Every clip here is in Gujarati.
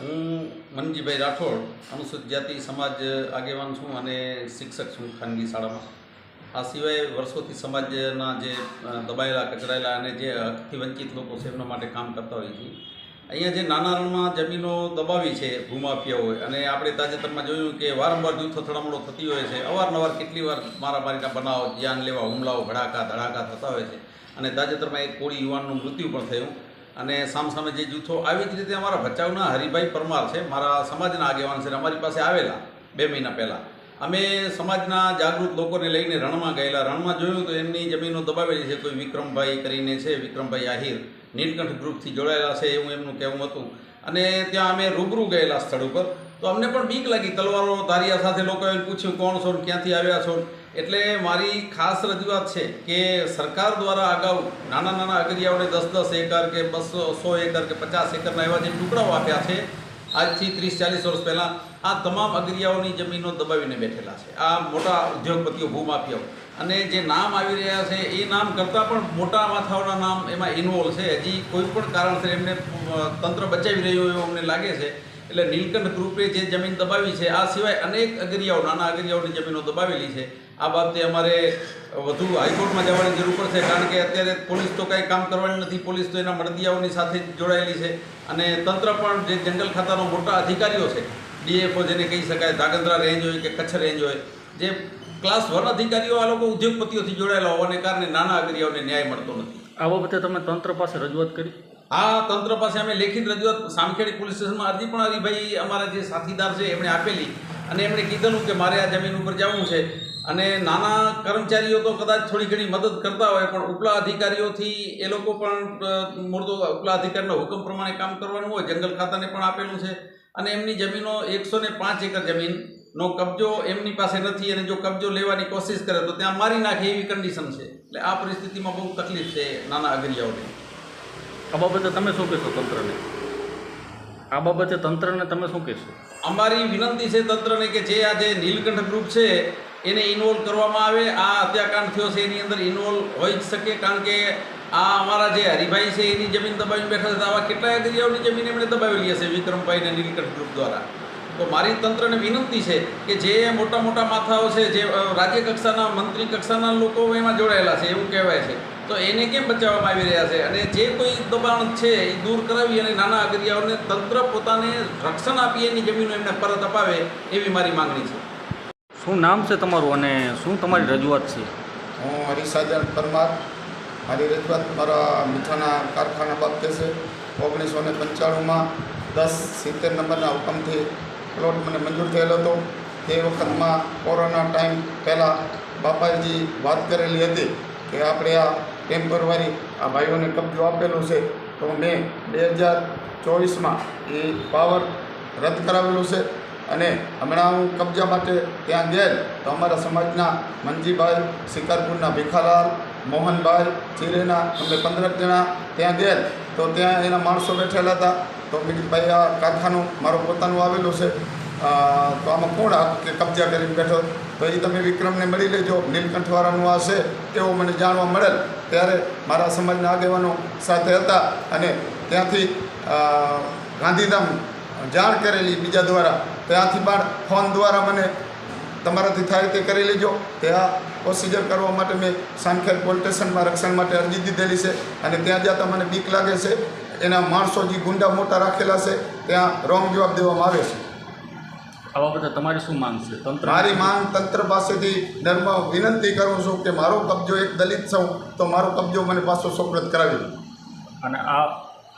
હું મનજીભાઈ રાઠોડ, અનુસૂચિત જાતિ, સમાજ આગેવાન છું અને શિક્ષક છું ખાનગી શાળામાં. આ સિવાય વર્ષોથી સમાજના જે દબાયેલા કચરાયેલા અને જે હકથી વંચિત લોકો છે, એમના માટે કામ કરતા હોઈએ છીએ. અહીંયા જે નાના રણમાં જમીનો દબાવી છે ભૂમાફિયાઓએ અને આપણે તાજેતરમાં જોયું કે વારંવાર જૂથ અથડામણો થતી હોય છે, અવારનવાર કેટલી વાર મારામારીના બનાવો જાન લેવા, હુમલાઓ, ભડાકા, ધડાકા થતા હોય છે. અને તાજેતરમાં એક કોળી યુવાનનું મૃત્યુ પણ થયું. અને સામસામે જે જૂથો આવી જ રીતે અમારા ભચાઉના હરિભાઈ પરમાર છે, મારા સમાજના આગેવાન છે અમારી પાસે આવેલા બે મહિના પહેલાં. અમે સમાજના જાગૃત લોકોને લઈને રણમાં ગયેલા. રણમાં જોયું તો એમની જમીનો દબાવેલી છે. કોઈ વિક્રમભાઈ કરીને છે, વિક્રમભાઈ આહિર. નીલકંઠ ગ્રુપથી જોડાયેલા છે એવું એમનું કહેવું હતું. અને ત્યાં અમે રૂબરૂ ગયેલા સ્થળ ઉપર. તો અમને પણ બીક લાગી. તલવારો, ધારિયા સાથે લોકોએ પૂછ્યું, કોણ છો ક્યાંથી આવ્યા છો એટલે મારી ખાસ રજૂઆત છે કે સરકાર દ્વારા અગાઉ નાના નાના અગરિયાઓને દસ દસ એકર કે બસો સો એકર કે પચાસ એકરના એવા જે ટુકડાઓ આપ્યા છે, આજથી ત્રીસ ચાલીસ વર્ષ પહેલાં, આ તમામ અગરિયાઓની જમીનો દબાવીને બેઠેલા છે. આ મોટા ઉદ્યોગપતિઓ ભૂમાફિયાઓ અને જે નામ આવી રહ્યા છે, એ નામ કરતાં પણ મોટા માથાઓના નામ એમાં ઇન્વોલ્વ છે. હજી કોઈ પણ કારણસર એમને તંત્ર બચાવી રહ્યું એવું અમને લાગે છે. એટલે નીલકંઠ ગ્રુપે જે જમીન દબાવી છે, આ સિવાય અનેક અગરિયાઓ, નાના અગરિયાઓની જમીનો દબાવેલી છે. આ બાબતે અમારે વધુ હાઈકોર્ટમાં જવાની જરૂર પડશે કારણ કે અત્યારે પોલીસ તો કાંઈ કામ કરવાની નથી. પોલીસ તો એના મળદિયાઓની સાથે જોડાયેલી છે. અને તંત્ર પણ જે જંગલ ખાતાનો મોટા અધિકારીઓ છે ડીએફઓ જેને કહી શકાય ધાગંદ્રા રેન્જ હોય કે કચ્છ રેન્જ હોય જે ક્લાસ વન અધિકારીઓ આ લોકો ઉદ્યોગપતિઓથી જોડાયેલા હોવાને કારણે નાના અગરિયાઓને ન્યાય મળતો નથી. આ બાબતે તમે તંત્ર પાસે રજૂઆત કરી? આ તંત્ર પાસે અમે લેખિત રજૂઆત સામખેડી પોલીસ સ્ટેશનમાં અરજી પણ હરિભાઈ અમારા જે સાથીદાર છે એમણે આપેલી. અને એમણે કીધેલું કે મારે આ જમીન ઉપર જવું છે. અને નાના કર્મચારીઓ તો કદાચ થોડી ઘણી મદદ કરતા હોય પણ ઉપલા અધિકારીઓથી એ લોકો પણ મૂળતો ઉપલા અધિકારીના હુકમ પ્રમાણે કામ કરવાનું હોય. જંગલ ખાતાને પણ આપેલું છે. અને એમની જમીનો એકસો ને પાંચ એકર જમીનનો કબજો એમની પાસે નથી અને જો કબજો લેવાની કોશિશ કરે તો ત્યાં મારી નાખે એવી કન્ડિશન છે. એટલે આ પરિસ્થિતિમાં બહુ તકલીફ છે નાના અગરિયાઓને. આ બાબતે તમે શું કહેશો તંત્રને? આ બાબતે તંત્રને તમે શું કહેશો? અમારી વિનંતી છે તંત્રને કે જે આ જે નીલકંઠ ગ્રુપ છે એને ઇન્વોલ્વ કરવામાં આવે. આ હત્યાકાંડ થયો છે, એની અંદર ઇન્વોલ્વ હોઈ જ શકે, કારણ કે આ અમારા જે હરિભાઈ છે, એની જમીન દબાવીને બેઠા છે આવા કેટલાય અગરિયાઓની જમીન એમણે દબાવેલી હશે વિક્રમભાઈ અને નીલકંઠ ગ્રુપ દ્વારા. તો મારી તંત્રને વિનંતી છે કે જે મોટા મોટા માથાઓ છે, જે રાજ્ય કક્ષાના, મંત્રી કક્ષાના લોકો એમાં જોડાયેલા છે, એવું કહેવાય છે. તો એને કેમ બચાવવામાં આવી રહ્યા છે? અને જે કોઈ દબાણ છે, એ દૂર કરાવી અને નાના અગરિયાઓને તંત્ર પોતાને રક્ષણ આપી એની જમીનો એમને પરત અપાવે, એવી મારી માંગણી છે. શું નામ છે તમારું અને શું તમારી રજૂઆત છે? હું હરિસાજન પરમાર. મારી રજૂઆત મારા મીઠાના કારખાના બાબતે છે. ઓગણીસો ને પંચાણુંમાં દસ સિત્તેર નંબરના હુકમથી પ્લોટ મને મંજૂર થયેલો હતો. તે વખતમાં કોરોના ટાઈમ પહેલાં બાપાજી વાત કરેલી હતી કે આપણે આ ટેમ્પરરી આ ભાઈઓને કબજો આપેલું છે. તો મેં બે હજાર ચોવીસમાં એ પાવર રદ કરાવેલું છે. અને હમણાં હું કબજા માટે ત્યાં ગયેલ, તો અમારા સમાજના મનજીભાઈ શિકારપુરના ભીખાલાલ, મોહનભાઈ, ચીરેના, અમે પંદર જણા ત્યાં ગયેલ. તો ત્યાં એના માણસો બેઠેલા હતા. તો ભાઈ, આ કારખાનું મારું પોતાનું આવેલું છે. તો આમાં કોણ કે કબજા કરીને બેઠો? તો એ તમે વિક્રમને મળી લેજો. નીલકંઠવાળાનું આ છે એવો મને જાણવા મળેલ. ત્યારે મારા સમાજના આગેવાનો સાથે હતા અને ત્યાંથી ગાંધીધામ જાણ કરેલી બીજા દ્વારા ત્યાંથી પણ ફોન દ્વારા મને તમારાથી થાય તે કરી લેજો. તે આ પ્રોસિજર કરવા માટે મેં સાનખેર પોલીસ સ્ટેશનમાં રક્ષણ માટે અરજી દીધેલી છે અને ત્યાં જતાં મને બીક લાગે છે. એના માણસો જે ગુંડા મોટા રાખેલા છે ત્યાં રોંગ જવાબ દેવામાં આવે છે. આ બાબતે તમારી શું માંગ છે? તંત્ર મારી માંગ તંત્ર પાસેથી ધર્મ વિનંતી કરું છું કે મારો કબજો એક દલિત છું તો મારો કબજો મને પાછો સોપરત કરાવી અને આ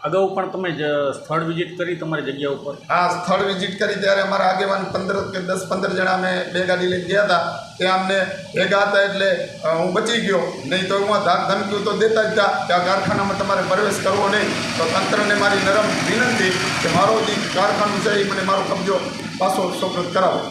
અગાઉ પણ તમે જ સ્થળ વિઝિટ કરી તમારી જગ્યા ઉપર? આ સ્થળ વિઝિટ કરી ત્યારે અમારા આગેવાન પંદર કે દસ પંદર જણા અમે બે ગાડી લઈને ગયા હતા. ત્યાં અમને ભેગા હતા એટલે હું બચી ગયો. નહીં તો હું ધાક ધમકીઓ તો દેતા જ હતા કે આ કારખાનામાં તમારે પ્રવેશ કરવો નહીં. તો તંત્રને મારી નરમ વિનંતી કે મારો જે કારખાનું છે એ મને મારો કબજો પાછો સોપરત કરાવો.